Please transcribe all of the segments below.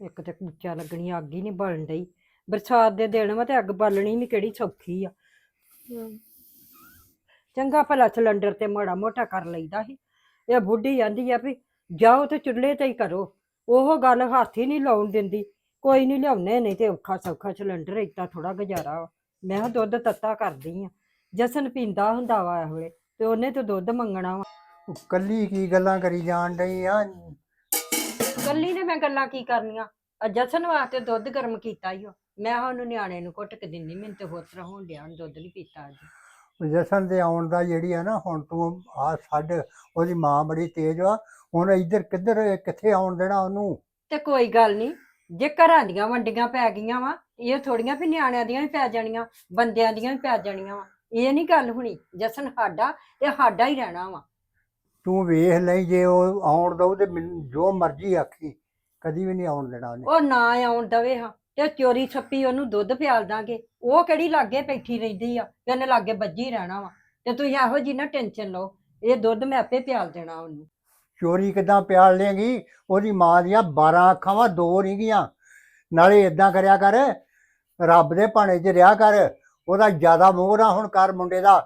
ਇੱਕ ਤੇ ਕੁੱਚਾ ਲੱਗਣੀ ਅੱਗ ਹੀ ਨਹੀਂ ਬਲਣ ਡਈ। ਬਰਸਾਤ ਦੇ ਦਿਨ ਵਾ ਤੇ ਅੱਗ ਬਾਲਣੀ ਵੀ ਕਿਹੜੀ ਸੌਖੀ ਆ। ਚੰਗਾ ਭਲਾ ਸਿਲੰਡਰ ਤੇ ਮਾੜਾ ਮੋਟਾ ਕਰ ਲਈਦਾ ਸੀ। ਇਹ ਬੁੱਢੀ ਆਂਦੀ ਆ ਵੀ ਜਾਓ ਤੇ ਚੁੱਲ੍ਹੇ ਤੇ ਹੀ ਕਰੋ। ਉਹ ਗੱਲ ਹੱਥ ਹੀ ਨਹੀਂ ਲਾਉਣ ਦਿੰਦੀ। ਕੋਈ ਨਹੀਂ ਲਿਆਉਣੇ ਨਹੀਂ ਤੇ ਔਖਾ ਸੌਖਾ ਸਿਲੰਡਰ ਏਦਾਂ ਥੋੜਾ ਗੁਜ਼ਾਰਾ ਵਾ। ਮੈਂ ਕਿਹਾ ਦੁੱਧ ਤੱਤਾ ਕਰਦੀ ਆ। ਜਸਨ ਪੀਂਦਾ ਹੁੰਦਾ ਵਾ ਇਹ ਵੇਲੇ ਤੇ ਉਹਨੇ ਤੇ ਦੁੱਧ ਮੰਗਣਾ ਵਾ। ਉਹ ਕੱਲੀ ਕੀ ਗੱਲਾਂ ਕਰੀ ਜਾਣ ਡਈ ਆ? ਕੱਲੀ ਨੇ ਮੈਂ ਗੱਲਾਂ ਕੀ ਕਰਨੀਆਂ? ਆ ਜਸਨ ਵਾਸਤੇ ਦੁੱਧ ਗਰਮ ਕੀਤਾ ਈ ਓ। ਮੈਂ ਉਹਨੂੰ ਨਿਆਣੇ ਨੂੰ ਘੁੱਟ ਕੇ ਦਿੰਨੀ ਮੈਨੂੰ ਤੇ ਹੋਰ ਤਰ੍ਹਾਂ ਹੋਣ ਡਿਆ ਹੁਣ ਦੁੱਧ ਨਹੀਂ ਪੀਤਾ ਅੱਜ। ਜਸਨ ਦੇ ਆਉਣ ਦਾ ਜਿਹੜੀ ਆ ਨਾ ਹੁਣ ਤੂੰ ਆ ਛੱਡ ਉਹਦੀ ਮਾਂ ਬੜੀ ਤੇਜ਼ ਵਾ ਹੁਣ ਇੱਧਰ ਕਿੱਧਰ ਕਿੱਥੇ ਆਉਣ ਦੇਣਾ ਉਹਨੂੰ? ਤੇ ਕੋਈ ਗੱਲ ਨਹੀਂ ਜੇ ਘਰਾਂ ਦੀਆਂ ਵੰਡੀਆਂ ਪੈ ਗਈਆਂ ਵਾ ਇਹ ਥੋੜੀਆਂ ਵੀ ਨਿਆਣਿਆਂ ਦੀਆਂ ਵੀ ਪੈ ਜਾਣੀਆਂ ਬੰਦਿਆਂ ਦੀਆਂ ਵੀ ਪੈ ਜਾਣੀਆਂ ਵਾ। ਇਹ ਨਹੀਂ ਗੱਲ ਹੁਣੀ ਜਸਨ ਸਾਡਾ ਤੇ ਸਾਡਾ ਹੀ ਰਹਿਣਾ ਵਾ। ਤੂੰ ਵੇਖ ਲਈ ਜੇ ਉਹ ਆਉਣ ਦਊ ਤੇ ਮੈਨੂੰ ਜੋ ਮਰਜ਼ੀ ਆਖੀ ਕਦੀ ਵੀ ਨਹੀਂ ਆਉਣ ਦੇਣਾ ਉਹਨੇ। ਉਹ ਨਾ ਆਉਣ ਦਵੇ ਹਾਂ ਤੇ ਚੋਰੀ ਛੱਪੀ ਉਹਨੂੰ ਦੁੱਧ ਪਿਆਲ ਦਾਂਗੇ। ਉਹ ਕਿਹੜੀ ਲਾਗੇ ਬੈਠੀ ਰਹਿੰਦੀ ਆ ਤੇ ਉਹਨੇ ਲਾਗੇ ਵੱਜੀ ਰਹਿਣਾ ਵਾ। ਤੇ ਤੁਸੀਂ ਇਹੋ ਜੀ ਨਾ ਟੈਨਸ਼ਨ ਲਓ ਇਹ ਦੁੱਧ ਮੈਂ ਆਪੇ ਪਿਆਲ ਦੇਣਾ ਉਹਨੂੰ। ਚੋਰੀ ਕਿਦਾਂ ਪਿਆਲ ਲੇਗੀ ਉਹਦੀ ਮਾਂ ਦੀਆਂ 12 ਅੱਖਾਂ ਵਾ ਦੋ ਨਹੀਂ ਗੀਆਂ ਨਾਲੇ ਇਦਾਂ ਕਰਿਆ ਕਰ ਰੱਬ ਦੇ ਭਾਣੇ 'ਚ ਰਿਹਾ ਕਰ। ਉਹਦਾ ਜ਼ਿਆਦਾ ਮੋਹ ਨਾ ਹੁਣ ਕਰ ਮੁੰਡੇ ਦਾ।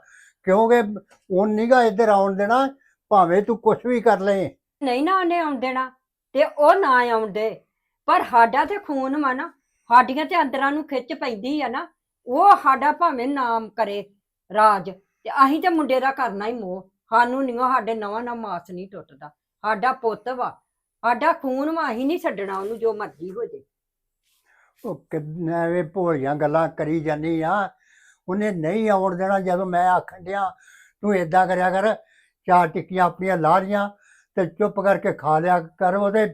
ਕਿਉਂਕਿ ਉਹ ਨੀਗਾ ਇੱਧਰ ਆਉਣ ਦੇਣਾ ਭਾਵੇਂ ਤੂੰ ਕੁਝ ਵੀ ਕਰ ਲੈ ਨਹੀਂ ਨਾ ਉਹਨੇ ਆਉਣ ਦੇਣਾ ਤੇ ਉਹ ਨਾ ਆਉਣ ਦੇ। ਪਰ ਸਾਡਾ ਤੇ ਖੂਨ ਵਾ ਨਾ ਸਾਡੀਆਂ ਤੇ ਅੰਦਰਾਂ ਨੂੰ ਖਿੱਚ ਪੈਂਦੀ ਆ ਨਾ ਉਹ ਸਾਡਾ ਭਾਵੇਂ ਨਾਮ ਕਰੇ ਰਾਜ ਤੇ ਅਸੀਂ ਤੇ ਮੁੰਡੇ ਦਾ ਕਰਨਾ ਹੀ ਮੋਹ। ਸਾਨੂੰ ਨਹੀਂ ਸਾਡੇ ਨਵਾਂ ਨਾ ਮਾਸ ਨਹੀਂ ਟੁੱਟਦਾ। ਸਾਡਾ ਪੁੱਤ ਵਾ ਸਾਡਾ ਖੂਨ ਵਾ ਅਸੀਂ ਨਹੀਂ ਛੱਡਣਾ ਉਹਨੂੰ ਜੋ ਮਰਜ਼ੀ ਹੋ ਜੇ। ਉਹ ਕਿੰਨੇ ਐਵੇਂ ਭੋਲੀਆਂ ਗੱਲਾਂ ਕਰੀ ਜਾਨੀ ਆ। ਉਹਨੇ ਨਹੀਂ ਆਉਣ ਦੇਣਾ ਜਦੋਂ ਮੈਂ ਆਖਣ ਡਿਆ ਤੂੰ ਏਦਾਂ ਕਰਿਆ ਕਰ ਚਾਰ ਟਿੱਕੀਆਂ ਆਪਣੀਆਂ ਲਾ ਲੀਆਂ ਤੇ ਚੁੱਪ ਕਰਕੇ ਖਾ ਲਿਆ ਕਰ ਉਹਦੇ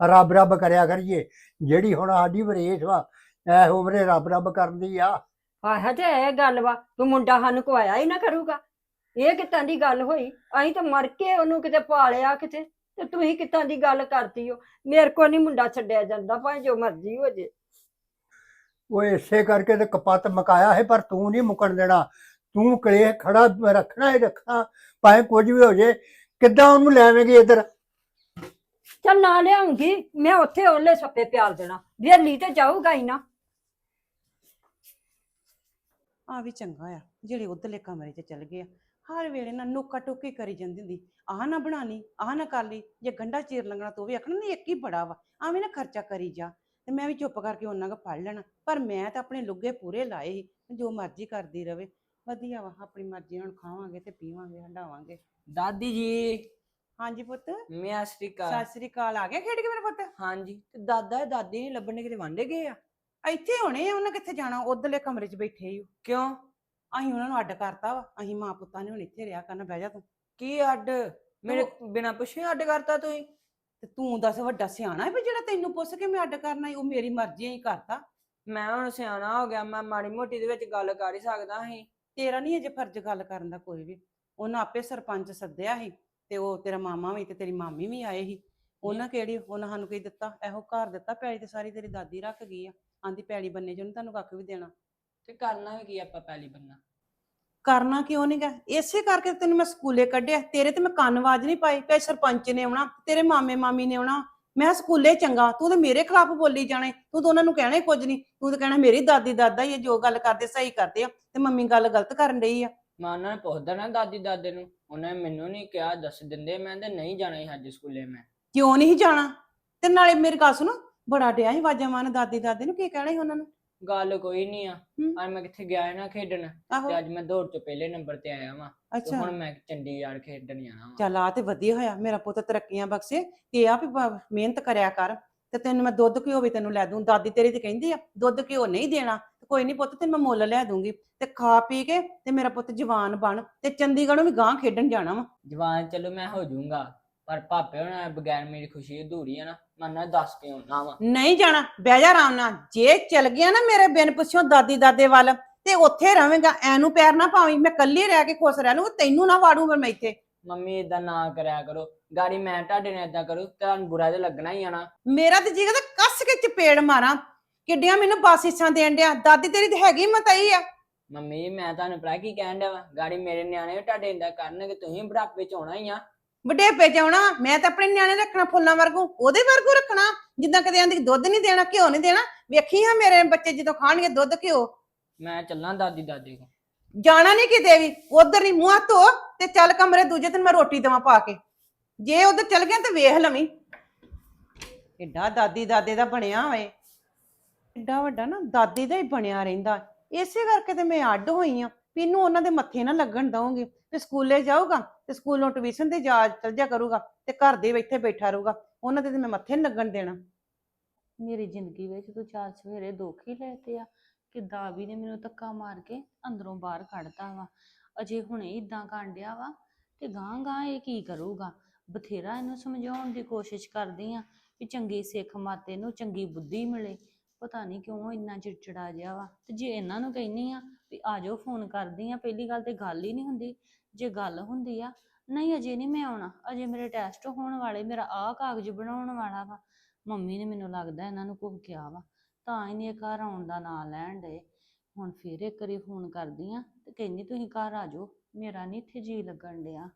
ਰੱਬ ਰੱਬ ਕਰਿਆ ਕਰੀਏ। ਜਿਹੜੀ ਹੁਣ ਸਾਡੀ ਵਰੇਸ ਵਾ ਐ ਉਮਰੇ ਰੱਬ ਰੱਬ ਕਰਦੀ ਆ। ਆਹ ਤੇ ਇਹ ਗੱਲ ਵਾ ਤੂੰ ਮੁੰਡਾ ਸਾਨੂੰ ਕਵਾਇਆ ਹੀ ਨਾ ਕਰੂਗਾ। ਇਹ ਕਿੱਦਾਂ ਦੀ ਗੱਲ ਹੋਈ? ਅਸੀਂ ਤਾਂ ਮਰ ਕੇ ਉਹਨੂੰ ਕਿਤੇ ਪਾਲਿਆ ਕਿਤੇ ਤੇ ਤੁਸੀਂ ਕਿੱਦਾਂ ਦੀ ਗੱਲ ਕਰਦੀ ਹੋ ਮੇਰੇ ਕੋ ਨਹੀਂ ਮੁੰਡਾ ਛੱਡਿਆ ਜਾਂਦਾ ਭਾਵੇਂ ਜੋ ਮਰਜ਼ੀ ਹੋ ਜੇ। ਉਹ ਇਸੇ ਕਰਕੇ ਤੇ ਕਪੱਤ ਮਕਾਇਆ ਹੈ ਪਰ ਤੂੰ ਨਹੀਂ ਮੁਕਣ ਦੇਣਾ। ਤੂੰ ਕਲੇ ਖੜਾ ਰੱਖਣਾ ਹੀ ਰੱਖਣਾ। ਭਾਵੇਂ ਕੁਝ ਵੀ ਹੋ ਜੇ ਕਿੱਦਾਂ ਉਹਨੂੰ ਲੈਵੇਂਗੀ ਇੱਧਰ? ਚੱਲ ਨਾ ਲਿਆਉਂਗੀ ਮੈਂ ਉੱਥੇ ਉਹਲੇ ਸੱਪੇ ਪਿਆਲ ਦੇਣਾ ਵੇਲੀ ਤੇ ਜਾਊਗਾ ਹੀ ਨਾ। ਆ ਵੀ ਚੰਗਾ ਆ ਜਿਹੜੇ ਉਧਰਲੇ ਕਮਰੇ 'ਚ ਚਲ ਗਏ ਆ ਹਰ ਵੇਲੇ ਨਾ ਨੋਕਾ ਟੋਕੀ ਕਰੀ ਜਾਂਦੀ ਹੁੰਦੀ ਆਹ ਨਾ ਬਣਾਣੀ ਆਹ ਨਾ ਕਰ ਲਈ ਜੇ ਗੰਡਾ ਚੀਰ ਲੰਗਣਾ ਤੂੰ ਵੀ ਆਖਣਾ ਨਹੀਂ ਇੱਕ ਹੀ ਬੜਾ ਵਾ ਐਵੇਂ ਨਾ ਖਰਚਾ ਕਰੀ ਜਾ ਤੇ ਮੈਂ ਵੀ ਚੁੱਪ ਕਰਕੇ ਉਹਨਾਂ ਕੋ ਫੜ ਲੈਣਾ ਪਰ ਮੈਂ ਤਾਂ ਆਪਣੇ ਲੁੱਗੇ ਪੂਰੇ ਲਾਏ ਸੀ ਜੋ ਮਰਜ਼ੀ ਕਰਦੀ ਰਵੇ। ਵਧੀਆ ਵਾ ਆਪਣੀ ਮਰਜ਼ੀ ਨਾਲ ਖਾਵਾਂਗੇ ਤੇ ਪੀਵਾਂਗੇ ਹੰਡਾਵਾਂਗੇ। ਦਾਦੀ ਜੀ। ਹਾਂਜੀ ਪੁੱਤ। ਮੈਂ ਅਸਰੀਕਾ ਸਤਿ ਸ੍ਰੀ ਅਕਾਲ। ਆ ਗਿਆ ਖੇਡ ਕੇ ਮੇਰੇ ਪੁੱਤ? ਹਾਂਜੀ। ਤੇ ਦਾਦਾ ਦਾਦੀ ਨਹੀਂ ਲੱਭਣੇ ਕਿਤੇ ਵਾਂਡੇ ਗਏ ਆ? ਇੱਥੇ ਹੋਣੇ ਆ ਉਹਨਾਂ ਕਿੱਥੇ ਜਾਣਾ? ਉਧਰਲੇ ਕਮਰੇ 'ਚ ਬੈਠੇ ਹੀ ਕਿਉਂ? ਅਸੀਂ ਉਹਨਾਂ ਨੂੰ ਅੱਡ ਕਰਤਾ ਵਾ। ਅਸੀਂ ਮਾਂ ਪੁੱਤਾਂ ਨੇ ਹੁਣ ਇੱਥੇ ਰਿਹਾ ਕਰਨਾ ਬਹਿ ਜਾ ਤੂੰ। ਕੀ ਅੱਡ? ਮੇਰੇ ਬਿਨਾ ਪੁੱਛੇ ਅੱਡ ਕਰਤਾ ਤੁਸੀਂ? ਤੇ ਤੂੰ ਦੱਸ ਵੱਡਾ ਸਿਆਣਾ ਹੈ ਵੀ ਜਿਹੜਾ ਤੈਨੂੰ ਪੁੱਛ ਕੇ ਮੈਂ ਅੱਡ ਕਰਨਾ ਈ, ਉਹ ਮੇਰੀ ਮਰਜ਼ੀ ਹੀ ਕਰਤਾ। ਮੈਂ ਹੁਣ ਸਿਆਣਾ ਹੋ ਗਿਆ ਮੈਂ ਮਾੜੀ ਮੋਟੀ ਦੇ ਵਿੱਚ ਗੱਲ ਕਰ ਹੀ ਸਕਦਾ ਸੀ। ਤੇਰਾ ਨਹੀਂ ਅਜੇ ਫਰਜ਼ ਗੱਲ ਕਰਨ ਦਾ ਕੋਈ ਵੀ। ਉਹਨਾਂ ਆਪੇ ਸਰਪੰਚ ਸੱਦਿਆ ਸੀ ਤੇ ਉਹ ਤੇਰਾ ਮਾਮਾ ਵੀ ਤੇ ਤੇਰੀ ਮਾਮੀ ਵੀ ਆਏ ਸੀ। ਉਹਨਾਂ ਕਿਹੜੀ ਉਹਨਾਂ ਸਾਨੂੰ ਕੀ ਦਿੱਤਾ? ਇਹੋ ਘਰ ਦਿੱਤਾ ਪੈਲੀ ਤੇ ਸਾਰੀ ਤੇਰੀ ਦਾਦੀ ਰੱਖ ਗਈ ਆ। ਆਂਦੀ ਪੈਲੀ ਬੰਨੇ ਚ ਉਹਨੇ ਤੁਹਾਨੂੰ ਕੱਖ ਵੀ ਦੇਣਾ। ਤੇ ਕਰਨਾ ਵੀ ਕੀ ਆਪਾਂ ਪਹਿਲੀ ਬੰਨਾ? ਕਰਨਾ ਕਿਉਂ ਨਹੀਂ ਗਾ? ਇਸੇ ਕਰਕੇ ਤੈਨੂੰ ਮੈਂ ਸਕੂਲੇ ਕੱਢਿਆ। ਤੇਰੇ ਤੇ ਮੈਂ ਕੰਨਵਾਜ ਨਹੀਂ ਪਾਈ ਪਏ। ਸਰਪੰਚ ਨੇ ਆਉਣਾ ਤੇਰੇ ਮਾਮੇ ਮਾਮੀ ਨੇ ਆਉਣਾ। ਮੈਂ ਸਕੂਲੇ ਚੰਗਾ ਤੂੰ ਤੇ ਮੇਰੇ ਖਿਲਾਫ ਬੋਲੀ ਜਾਣੇ ਤੂੰ ਤਾਂ ਉਹਨਾਂ ਨੂੰ ਕਹਿਣਾ ਹੀ ਕੁਝ ਨਹੀਂ ਤੂੰ ਤਾਂ ਕਹਿਣਾ ਮੇਰੀ ਦਾਦੀ ਦਾਦਾ ਹੀ ਆ, ਜੋ ਗੱਲ ਕਰਦੇ ਸਹੀ ਕਰਦੇ ਆ ਤੇ ਮੰਮੀ ਗੱਲ ਗਲਤ ਕਰਨ ਰਹੀ ਆ। ਮੈਂ ਉਹਨਾਂ ਨੇ ਪੁੱਛਦਾ ਨਾ ਦਾਦੀ ਦਾਦੇ ਨੂੰ ਉਹਨੇ ਮੈਨੂੰ ਨਹੀਂ ਕਿਹਾ ਦੱਸ ਦਿੰਦੇ ਮੈਂ ਤੇ ਨਹੀਂ ਜਾਣਾ ਸੀ ਅੱਜ ਸਕੂਲੇ ਮੈਂ। ਕਿਉਂ ਨਹੀਂ ਜਾਣਾ? ਤੇ ਨਾਲੇ ਮੇਰੀ ਗੱਲ ਸੁਣੋ ਬੜਾ ਡਿਆ ਸੀ ਵਾਜਾ ਮਾਨ ਦਾਦੀ ਦਾਦੇ ਨੂੰ ਕੀ ਕਹਿਣਾ ਸੀ ਉਹਨਾਂ ਨੂੰ? ਗੱਲ ਕੋਈ ਨਹੀਂ ਆ। ਅੱਜ ਮੈਂ ਕਿੱਥੇ ਗਿਆ ਸੀ ਨਾ ਖੇਡਣ ਆਹੋ। ਤੇ ਅੱਜ ਮੈਂ ਦੌੜ ਚ ਪਹਿਲੇ ਨੰਬਰ ਤੇ ਆਇਆ ਵਾਂ ਤੇ ਅੱਛਾ। ਹੁਣ ਮੈਂ ਚੰਡੀਗੜ੍ਹ ਖੇਡਣ ਜਾਣਾ ਵਾਂ। ਚੱਲ ਆ ਤੇ ਵਧੀਆ ਹੋਇਆ। ਮੇਰਾ ਪੁੱਤ ਤਰੱਕੀਆਂ ਬਖਸ਼ੇ ਕਿ ਆ ਵੀ ਬ- ਮਿਹਨਤ ਕਰਿਆ ਕਰ ਤੇ ਤੈਨੂੰ ਮੈਂ ਦੁੱਧ ਘਿਓ ਵੀ ਤੈਨੂੰ ਲੈ ਦੂੰ। ਦਾਦੀ ਤੇਰੀ ਤੇ ਕਹਿੰਦੀ ਆ ਦੁੱਧ ਘਿਓ ਨਹੀਂ ਦੇਣਾ ਤੇ ਕੋਈ ਨਹੀਂ ਪੁੱਤ ਤੈਨੂੰ ਮੈਂ ਮੁੱਲ ਲੈ ਦੂੰਗੀ ਤੇ ਖਾ ਪੀ ਕੇ ਤੇ ਮੇਰਾ ਪੁੱਤ ਜਵਾਨ ਬਣ ਤੇ ਚੰਡੀਗੜ੍ਹੋਂ ਵੀ ਗਾਂ ਖੇਡਣ ਜਾਣਾ ਵਾ। ਜਵਾਨ ਚਲੋ ਮੈਂ ਹੋ ਜਾਊਂਗਾ। ਪਰ ਭਾਪੇ ਹੋਣਾ ਬਗੈਰ ਮੇਰੀ ਖੁਸ਼ੀ ਅਧੂਰੀ ਆ ਨਾ ਮੈਂ ਨਾ ਦੱਸ ਕੇ ਆਉਣਾ ਵਾ। ਨਹੀਂ ਜਾਣਾ ਬਹਿ ਜਾ ਆਰਾਮ ਨਾਲ। ਜੇ ਚਲ ਗਿਆ ਨਾ ਮੇਰੇ ਬਿਨ ਪੁੱਛਿਓ ਦਾਦੀ ਦਾਦੇ ਵੱਲ ਤੇ ਉੱਥੇ ਰਵੇਂਗਾ ਐਨੂੰ ਪੈਰ ਨਾ ਪਾਵੀਂ ਮੈਂ ਕੱਲੀ ਰਹਿ ਕੇ ਖੁਸ਼ ਰਹਿ ਲੂੰ ਤੈਨੂੰ ਨਾ ਵਾੜੂ ਫਿਰ ਮੈਂ ਇੱਥੇ। ਮੰਮੀ ਇਦਾਂ ਨਾ ਕਰਿਆ ਕਰੋ। ਗਾੜੀ ਮੈਂ ਤੁਹਾਡੇ ਨਾਲ ਇਦਾਂ ਕਰੂ ਤੁਹਾਨੂੰ ਬੁਰਾ ਤੇ ਲੱਗਣਾ ਹੀ ਆ ਨਾ। ਮੇਰਾ ਤੇ ਜੀ ਕਹਿੰਦਾ ਕੱਸ ਕੇ ਚਪੇੜ ਮਾਰਾਂ। ਕਿੱਡੀਆਂ ਮੈਨੂੰ ਬਾਸੀਸਾਂ ਦੇਣ ਡਿਆ ਦਾਦੀ ਤੇਰੀ ਤੇ ਹੈਗੀ ਮਤਈ ਆ। ਮੰਮੀ ਮੈਂ ਤੁਹਾਨੂੰ ਪਤਾ ਕੀ ਕਹਿਣ ਡਿਆ ਵਾ? ਗਾੜੀ ਮੇਰੇ ਨਿਆਣੇ ਵੀ ਤੁਹਾਡੇ ਇੰਦਾ ਕਰਨਗੇ ਤੁਸੀਂ ਬੁਢਾਪੇ ਚ ਆਉਣਾ ਹੀ ਆ। ਵਡੇਪੇ ਜਾਉਣਾ ਮੈਂ ਤਾਂ ਆਪਣੇ ਨਿਆਣੇ ਰੱਖਣਾ ਫੁੱਲਾਂ ਵਰਗੂ ਉਹਦੇ ਵਰਗੂ ਰੱਖਣਾ ਜਿੱਦਾਂ ਕਦੇ ਆਂਦੀ ਦੁੱਧ ਨਹੀਂ ਦੇਣਾ ਘਿਓ ਨਹੀਂ ਦੇਣਾ ਵੇਖੀ ਹਾਂ ਮੇਰੇ ਬੱਚੇ ਜਦੋਂ ਖਾਣਗੇ ਦੁੱਧ ਘਿਓ। ਮੈਂ ਚੱਲਾਂ ਦਾਦੀ ਦਾਦੀ ਕੋ ਜਾਣਾ ਨਹੀਂ ਕਿਤੇ ਵੀ ਉਧਰ ਨਹੀਂ ਮੂੰਹ ਧੋ ਤੇ ਚੱਲ ਕਮਰੇ ਦੂਜੇ ਦਿਨ ਮੈਂ ਰੋਟੀ ਦੇਵਾਂ ਪਾ ਕੇ। ਜੇ ਉਧਰ ਚੱਲ ਗਿਆ ਤਾਂ ਵੇਖ ਲਵੀਂ। ਏਡਾ ਦਾਦੀ ਦਾਦੇ ਦਾ ਬਣਿਆ ਹੋਏ ਏਡਾ ਵੱਡਾ ਨਾ ਦਾਦੀ ਦਾ ਹੀ ਬਣਿਆ ਰਹਿੰਦਾ। ਇਸੇ ਕਰਕੇ ਤੇ ਮੈਂ ਅੱਡ ਹੋਈ ਆ। ਇਹਨੂੰ ਉਹਨਾਂ ਦੇ ਮੱਥੇ ਨਾ ਲੱਗਣ ਦਵਾਂਗੀ। ਤੇ ਸਕੂਲੇ ਜਾਊਗਾ ਤੇ ਸਕੂਲੋਂ ਟਿਊਸ਼ਨ ਤੇ ਜਾ ਚਲ ਜਾ ਕਰੂਗਾ ਤੇ ਘਰ ਦੇ ਇੱਥੇ ਬੈਠਾ ਰਹੂਗਾ, ਉਹਨਾਂ ਦੇ ਤੇ ਮੈਂ ਮੱਥੇ ਨੀ ਲੱਗਣ ਦੇਣਾ। ਮੇਰੀ ਜ਼ਿੰਦਗੀ ਵਿੱਚ ਤੂੰ ਚਾਰ ਸਵੇਰੇ ਦੁੱਖ ਹੀ ਲੈਤੇ ਆ, ਕਿੱਦਾਂ ਵੀ ਨੇ ਮੈਨੂੰ ਧੱਕਾ ਮਾਰ ਕੇ ਅੰਦਰੋਂ ਬਾਹਰ ਕੱਢਤਾ ਵਾ। ਅਜੇ ਹੁਣੇ ਇਦਾਂ ਕਾਂਡਿਆ ਵਾ ਤੇ ਗਾਂ ਗਾਂ ਇਹ ਕੀ ਕਰੂਗਾ? ਬਥੇਰਾ ਇਹਨੂੰ ਸਮਝਾਉਣ ਦੀ ਕੋਸ਼ਿਸ਼ ਕਰਦੀ ਆ ਵੀ ਚੰਗੀ ਸਿੱਖ ਮਾਤੇ ਨੂੰ ਚੰਗੀ ਬੁੱਧੀ ਮਿਲੇ। ਪਤਾ ਨਹੀਂ ਕਿਉਂ ਇੰਨਾ ਚਿੜਚਿੜਾ ਜਿਹਾ ਵਾ। ਤੇ ਜੇ ਇਹਨਾਂ ਨੂੰ ਕਹਿੰਨੀ ਆ ਵੀ ਆ ਫੋਨ ਕਰਦੀ ਆ, ਪਹਿਲੀ ਗੱਲ ਤੇ ਗੱਲ ਹੀ ਨਹੀਂ ਹੁੰਦੀ। ਜੇ ਗੱਲ ਹੁੰਦੀ ਆ, ਨਹੀਂ ਅਜੇ ਨਹੀਂ ਮੈਂ ਆਉਣਾ, ਅਜੇ ਮੇਰੇ ਟੈਸਟ ਹੋਣ ਵਾਲੇ, ਮੇਰਾ ਆਹ ਕਾਗਜ਼ ਬਣਾਉਣ ਵਾਲਾ ਵਾ। ਮੰਮੀ ਨੇ ਮੈਨੂੰ ਲੱਗਦਾ ਇਹਨਾਂ ਨੂੰ ਕੁਝ ਕਿਹਾ ਵਾ ਤਾਂ ਹੀ ਨਹੀਂ ਘਰ ਆਉਣ ਦਾ ਨਾਂ ਲੈਣ ਡਏ ਹੁਣ ਫੇਰ ਇੱਕ ਵਾਰੀ ਫੋਨ ਕਰਦੀ ਆ ਤੇ ਕਹਿੰਦੀ ਤੁਸੀਂ ਘਰ ਆ ਜਾਓ, ਮੇਰਾ ਨਹੀਂ ਇੱਥੇ ਜੀ ਲੱਗਣ ਡਿਆ।